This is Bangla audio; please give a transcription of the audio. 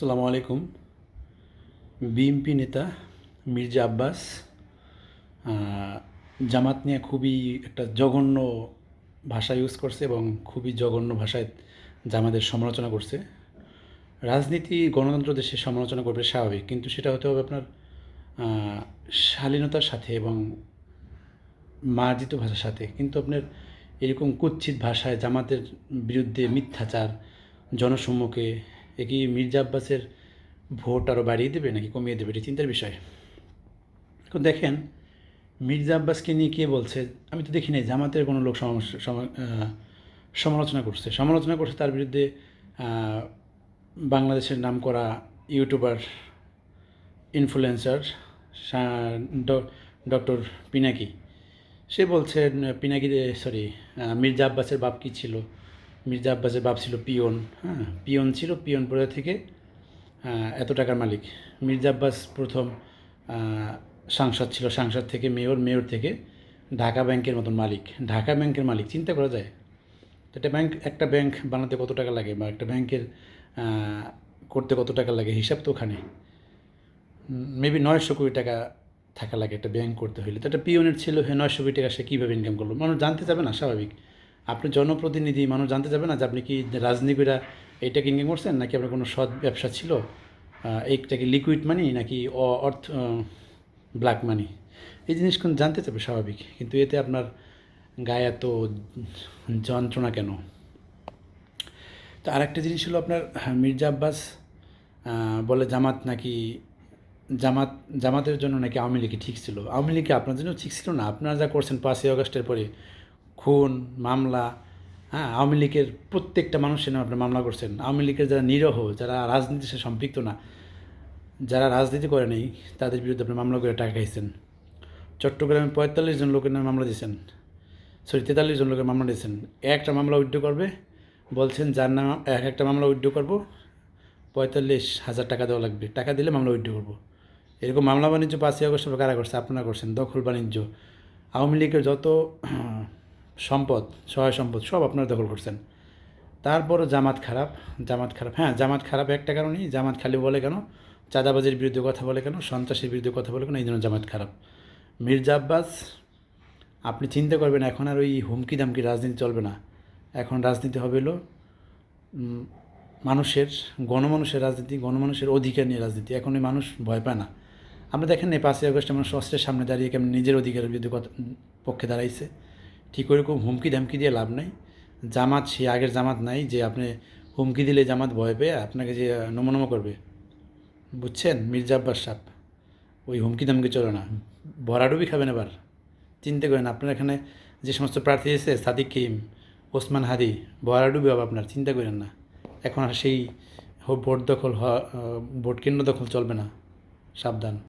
আসসালামু আলাইকুম। বিএনপি নেতা মির্জা আব্বাস জামাত নিয়ে খুবই একটা জঘন্য ভাষা ইউজ করছে এবং খুবই জঘন্য ভাষায় জামাতের সমালোচনা করছে। রাজনীতি গণতন্ত্র দেশে সমালোচনা করবে স্বাভাবিক, কিন্তু সেটা হতে হবে আপনার শালীনতার সাথে এবং মার্জিত ভাষার সাথে। কিন্তু আপনার এরকম কুৎসিত ভাষায় জামাতের বিরুদ্ধে মিথ্যাচার, জনসম্মুখে এ কি মির্জা আব্বাসের ভোট আরও বাড়িয়ে দেবে নাকি কমিয়ে দেবে? এটি চিন্তার বিষয়। এখন দেখেন, মির্জা আব্বাসকে নিয়ে কে বলছে? আমি তো দেখি নাই, জামাতের কোনো লোক সমালোচ- সমা- সমালোচনা করছে। সমালোচনা করছে তার বিরুদ্ধে বাংলাদেশের নাম করা ইউটিউবার ইনফ্লুয়েন্সার ডক্টর পিনাকি। সে বলছেন, পিনাকি সরি মির্জা আব্বাসের বাপ কী ছিল? মির্জা আব্বাসের বাপ ছিল পিয়ন হ্যাঁ পিয়ন ছিল পিয়ন পরে থেকে এত টাকার মালিক। মির্জা আব্বাস প্রথম সাংসদ ছিল, সাংসদ থেকে মেয়র মেয়র থেকে ঢাকা ব্যাংকের মতন মালিক। ঢাকা ব্যাংকের মালিক, চিন্তা করা যায়। তো একটা ব্যাংক একটা ব্যাংক বানাতে কত টাকা লাগে বা একটা ব্যাংকের করতে কত টাকা লাগে, হিসাব তো ওখানে। মেবি নয়শো কোটি টাকা থাকা লাগে একটা ব্যাংক করতে হলে তো একটা পিওনের ছিল হ্যাঁ নয়শো কোটি টাকা সে কীভাবে ইনকাম করল? মানুষ জানতে চাবে না, স্বাভাবিক। আপনি জনপ্রতিনিধি মানুষ জানতে যাবে না যে আপনি কি রাজনীতিরা এইটাকে ইনকাম করছেন নাকি আপনার কোনো সৎ ব্যবসা ছিল? এইটা কি লিকুইড মানি নাকি অর্থ ব্ল্যাক মানি এই জিনিসগুলো জানতে চাবে স্বাভাবিক কিন্তু এতে আপনার গায়ে এত যন্ত্রণা কেন? তো আরেকটা জিনিস হলো আপনার হ্যাঁ, মির্জা আব্বাস বলে জামাত নাকি জামাত জামাতের জন্য নাকি আওয়ামী লীগই ঠিক ছিল? আওয়ামী লীগে আপনার জন্য ঠিক ছিল না? আপনারা যা করছেন পাঁচই আগস্টের পরে খুন, মামলা হ্যাঁ আওয়ামী লীগের প্রত্যেকটা মানুষের নামে আপনি মামলা করছেন। আওয়ামী লীগের যারা নিরহ, যারা রাজনীতির সাথে সম্পৃক্ত না, যারা রাজনীতি করে নেই, তাদের বিরুদ্ধে আপনি মামলা করে টাকা খাইছেন। চট্টগ্রামে পঁয়তাল্লিশ জন লোকের নামে মামলা দিয়েছেন। সরি, তেতাল্লিশ জন লোকের মামলা দিয়েছেন। একটা মামলা উইথড্র করবে, বলছেন, যার নাম, এক, একটা মামলা উইথড্র করব, পঁয়তাল্লিশ হাজার টাকা দেওয়া লাগবে, টাকা দিলে মামলা উইথড্র করব। এরকম মামলা বাণিজ্য পাঁচই আগস্ট কারা করছে আপনারা করছেন, দখল বাণিজ্য। আওয়ামী লীগের যত সম্পদ, সহায় সম্পদ, সব আপনারা দখল করছেন। তারপরও জামাত খারাপ জামাত খারাপ হ্যাঁ জামাত খারাপ একটা কারণেই, জামাত খালি বলে কেন? চাঁদাবাজির বিরুদ্ধে কথা বলে কেন? সন্ত্রাসের বিরুদ্ধে কথা বলে কেন? এই জন্য জামাত খারাপ। মির্জা আব্বাস, আপনি চিন্তা করবেন, এখন আর ওই হুমকি দামকি রাজনীতি চলবে না। এখন রাজনীতি হবে হলো মানুষের, গণমানুষের রাজনীতি, গণমানুষের অধিকার নিয়ে রাজনীতি। এখন ওই মানুষ ভয় পায় না। আমরা দেখেন এই পাঁচই আগস্টে মানুষ অস্ত্রের সামনে দাঁড়িয়ে কেমন নিজের অধিকারের বিরুদ্ধে পক্ষে দাঁড়াইছে। ঠিক ওইরকম হুমকি ধামকি দিয়ে লাভ নাই। জামাত সে আগের জামাত নাই যে আপনি হুমকি দিলে জামাত ভয় পেয়ে আপনাকে যে নমো নমো করবে। বুঝছেন? মির্জা আব্বাস সাপ ওই হুমকি দামকি চলে না। ভরাডুবি খাবেন এবার। চিন্তা করেন, আপনার এখানে যে সমস্ত প্রার্থী এসেছে, সাদিক কিম ওসমান হাদি, ভরাডুবি হবে আপনার, চিন্তা করেন না। এখন আর সেই ভোট দখল ভোট কেন্দ্র দখল চলবে না। সাবধান।